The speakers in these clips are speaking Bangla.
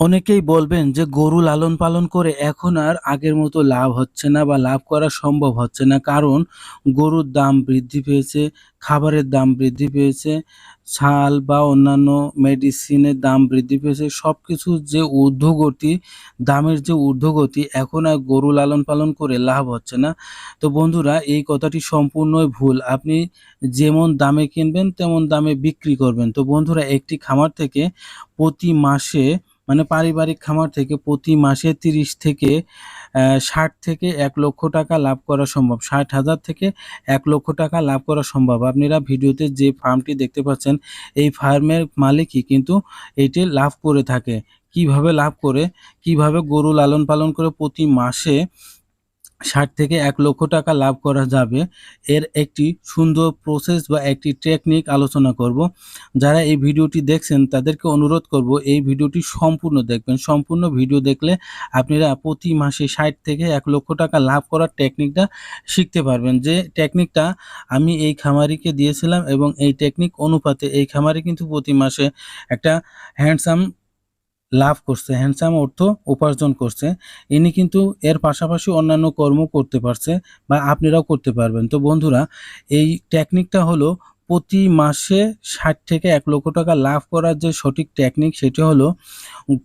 অনেকেই বলবেন যে গরু লালন পালন করে এখন আর আগের মতো লাভ হচ্ছে না বা লাভ করা সম্ভব হচ্ছে না। কারণ গরুর দাম বৃদ্ধি পেয়েছে, খাবারের দাম বৃদ্ধি পেয়েছে, ছাল বা অন্যান্য মেডিসিনের দাম বৃদ্ধি পেয়েছে। সব কিছুর যে ঊর্ধ্বগতি, দামের যে ঊর্ধ্বগতি, এখন আর গরু লালন পালন করে লাভ হচ্ছে না। তো বন্ধুরা, এই কথাটি সম্পূর্ণই ভুল। আপনি যেমন দামে কিনবেন, তেমন দামে বিক্রি করবেন। তো বন্ধুরা, একটি খামার থেকে প্রতি মাসে মানে পারিবারিক খামার থেকে প্রতি মাসে ৩০ থেকে ষাট থেকে এক লক্ষ টাকা লাভ করা সম্ভব। ষাট হাজার থেকে এক লক্ষ টাকা লাভ করা সম্ভব। আপনারা ভিডিওতে যে ফার্মটি দেখতে পাচ্ছেন, এই ফার্মের মালিকই কিন্তু এটি লাভ করে থাকে। কীভাবে লাভ করে, কীভাবে গরু লালন পালন করে প্রতি মাসে ষাট থেকে এক লক্ষ টাকা লাভ করা যাবে। এর একটি সুন্দর প্রসেস বা একটি টেকনিক আলোচনা করব। যারা এই ভিডিওটি দেখছেন, তাদেরকে অনুরোধ করব, এই ভিডিওটি সম্পূর্ণ দেখবেন। সম্পূর্ণ ভিডিও দেখলে আপনারা প্রতি মাসে ষাট থেকে এক লক্ষ টাকা লাভ করার টেকনিকটা শিখতে পারবেন। যে টেকনিকটা আমি এই খামারিকে দিয়েছিলাম এবং এই টেকনিক অনুপাতে এই খামারি কিন্তু প্রতি মাসে একটা হ্যান্ডসাম লাভ করছে হ্যান্ডসাম অর্থ উপার্জন করছে। ইনি কিন্তু এর পাশাপাশি অন্যান্য কর্ম করতে পারছে বা আপনারাও করতে পারবেন। তো বন্ধুরা, এই টেকনিকটা হলো প্রতি মাসে ষাট থেকে এক লক্ষ টাকা লাভ করার যে সঠিক টেকনিক সেটি হলো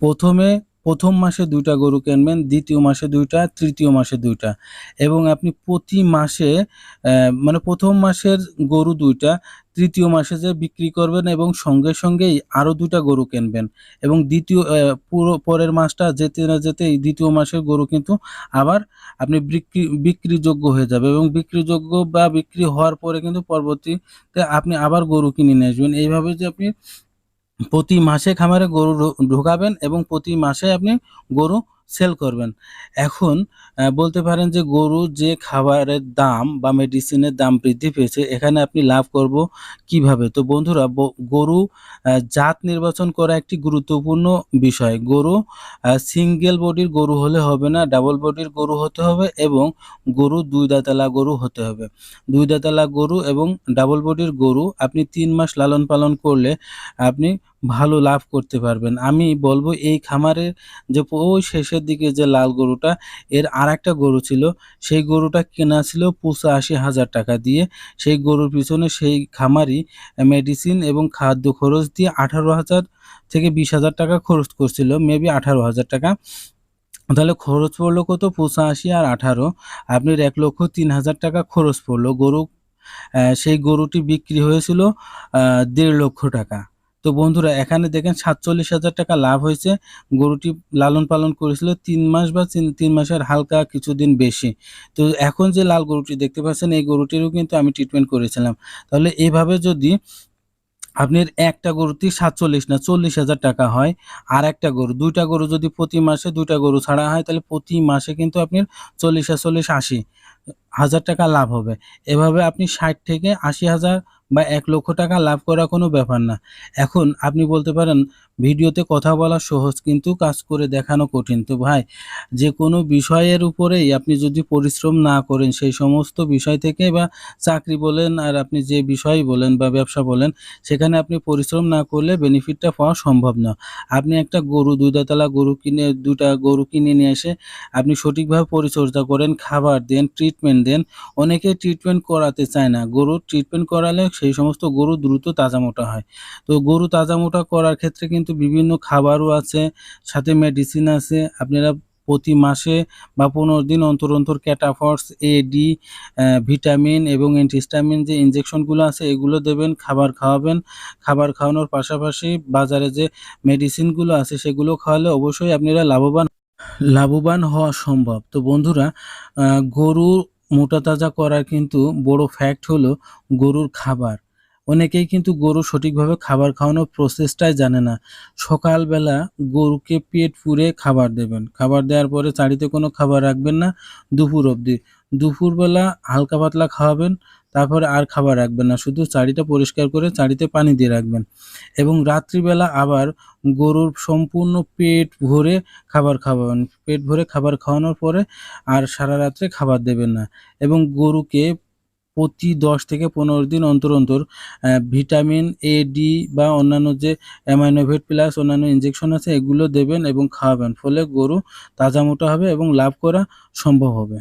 প্রথমে প্রথম মাসে দুইটা গরু কিনবেন, দ্বিতীয় মাসে দুইটা, তৃতীয় মাসে দুইটা। এবং আপনি প্রতি মাসে মানে প্রথম মাসের গরু দুইটা, তৃতীয় মাসে যে বিক্রি করবেন এবং সঙ্গে সঙ্গেই আরও দুইটা গরু কিনবেন। এবং দ্বিতীয় পুরো পরের মাসটা যেতে না যেতেই দ্বিতীয় মাসের গরু কিন্তু আবার আপনি বিক্রি, বিক্রিযোগ্য হয়ে যাবে। এবং বিক্রিযোগ্য বা বিক্রি হওয়ার পরে কিন্তু পরবর্তীতে আপনি আবার গরু কিনে নিয়ে আসবেন। এইভাবে যে আপনি প্রতি মাসে খামারে গরু ঢোকাবেন এবং প্রতি মাসে আপনি গরু সেল করবেন। এখন বলতে পারেন যে গরু যে খাবারের দাম বা মেডিসিনের দাম বৃদ্ধি পেয়েছে, এখানে আপনি লাভ করব কীভাবে? তো বন্ধুরা গরু জাত নির্বাচন করা একটি গুরুত্বপূর্ণ বিষয়। গরু সিঙ্গেল বডির গরু হলে হবে না ডাবল বডির গরু হতে হবে এবং গরু দুই দাঁতালা গরু হতে হবে। দুই দাঁতালা গরু এবং ডাবল বডির গরু আপনি তিন মাস লালন পালন করলে আপনি ভালো লাভ করতে পারবেন। আমি বলব এই খামারের যে ওই শেষের দিকে যে লাল গরুটা, এর আর একটা গরু ছিল, সেই গরুটা কেনা ছিল পঁচাশি হাজার টাকা দিয়ে। সেই গরুর পিছনে সেই খামারি মেডিসিন এবং খাদ্য খরচ দিয়ে আঠারো হাজার থেকে বিশ হাজার টাকা খরচ করছিল মেবি আঠারো হাজার টাকা। তাহলে খরচ পড়ল কত? পঁচাশি আর আঠারো। আপনার এক লক্ষ তিন হাজার টাকা খরচ পড়ল। গরু সেই গরুটি বিক্রি হয়েছিল দেড় লক্ষ টাকা। তো বন্ধুরা, এখানে দেখেন সাতচল্লিশ হাজার টাকা লাভ হয়েছে। গরুটি লালন পালন করেছিল তিন মাস বা তিন মাসের হালকা কিছুদিন বেশি। তো এখন যে লাল গরুটি দেখতে পাচ্ছেন, এই গরুটিরও কিন্তু আমি ট্রিটমেন্ট করেছিলাম। তাহলে এইভাবে যদি আপনার একটা গরুতে সাতচল্লিশ না চল্লিশ হাজার টাকা হয়, আর একটা গরু, দুইটা গরু যদি প্রতি মাসে দুইটা গরু ছাড়া হয়, তাহলে প্রতি মাসে কিন্তু আপনার চল্লিশ চল্লিশ আশি হাজার টাকা লাভ হবে। এভাবে আপনি ষাট থেকে আশি হাজার বা এক লক্ষ টাকা লাভ করা কোনো ব্যাপার না। এখন আপনি বলতে পারেন, ভিডিওতে কথা বলা সহজ কিন্তু কাজ করে দেখানো কঠিন। তো ভাই, যে কোনো বিষয়ের উপরেই আপনি যদি পরিশ্রম না করেন, সেই সমস্ত বিষয় থেকে বা চাকরি বলেন আর আপনি যে বিষয় বলেন বা ব্যবসা বলেন, সেখানে আপনি পরিশ্রম না করলে বেনিফিটটা পাওয়া সম্ভব না। আপনি একটা গরু দুই দাঁতলা গরু কিনে দুটা গরু কিনে নিয়ে এসে আপনি সঠিকভাবে পরিচর্যা করেন, খাবার দেন ট্রিটমেন্ট দেন। অনেকে ট্রিটমেন্ট করাতে চায় না। গরুর ট্রিটমেন্ট করালে সেই সমস্ত গরু দ্রুত তাজা মোটা হয়। তো গরু তাজা মোটা করার ক্ষেত্রে কিন্তু বিভিন্ন খাবারও আছে, সাথে মেডিসিন আছে। আপনারা প্রতি মাসে বা পনেরো দিন অন্তর অন্তর ক্যাটাফর্স এ ডি ভিটামিন এবং অ্যান্টিস্টামিন যে ইনজেকশনগুলো আছে, এগুলো দেবেন, খাবার খাওয়াবেন। খাবার খাওয়ানোর পাশাপাশি বাজারে যে মেডিসিনগুলো আছে, সেগুলো খাওয়ালে অবশ্যই আপনারা লাভবান লাভবান হওয়া সম্ভব। তো বন্ধুরা গরু মোটা তাজা করার কিন্তু বড় ফ্যাক্ট হলো গরুর খাবার। অনেকেই কিন্তু গরু সঠিকভাবে খাবার খাওয়ানোর প্রসেসটাই জানে না। সকালবেলা গরুকে পেট পুরে খাবার দেবেন। খাবার দেওয়ার পরে চারিতে কোনো খাবার রাখবেন না, দুপুর অবধি। দুপুরবেলা হালকা পাতলা খাওয়াবেন, তারপরে আর খাবার রাখবেন না, শুধু চাড়িটা পরিষ্কার করে চারিতে পানি দিয়ে রাখবেন। এবং রাত্রিবেলা আবার গরুর সম্পূর্ণ পেট ভরে খাবার খাওয়াবেন। পেট ভরে খাবার খাওয়ানোর পরে আর সারা রাত্রে খাবার দেবেন না। এবং গরুকে প্রতি দশ থেকে পনেরো দিন অন্তর অন্তর ভিটামিন এ ডি বা অন্যান্য যে অ্যামাইনোভেট প্লাস অন্যান্য ইনজেকশন আছে, এগুলো দেবেন এবং খাওয়াবেন। ফলে গরু তাজা মোটা হবে এবং লাভ করা সম্ভব হবে।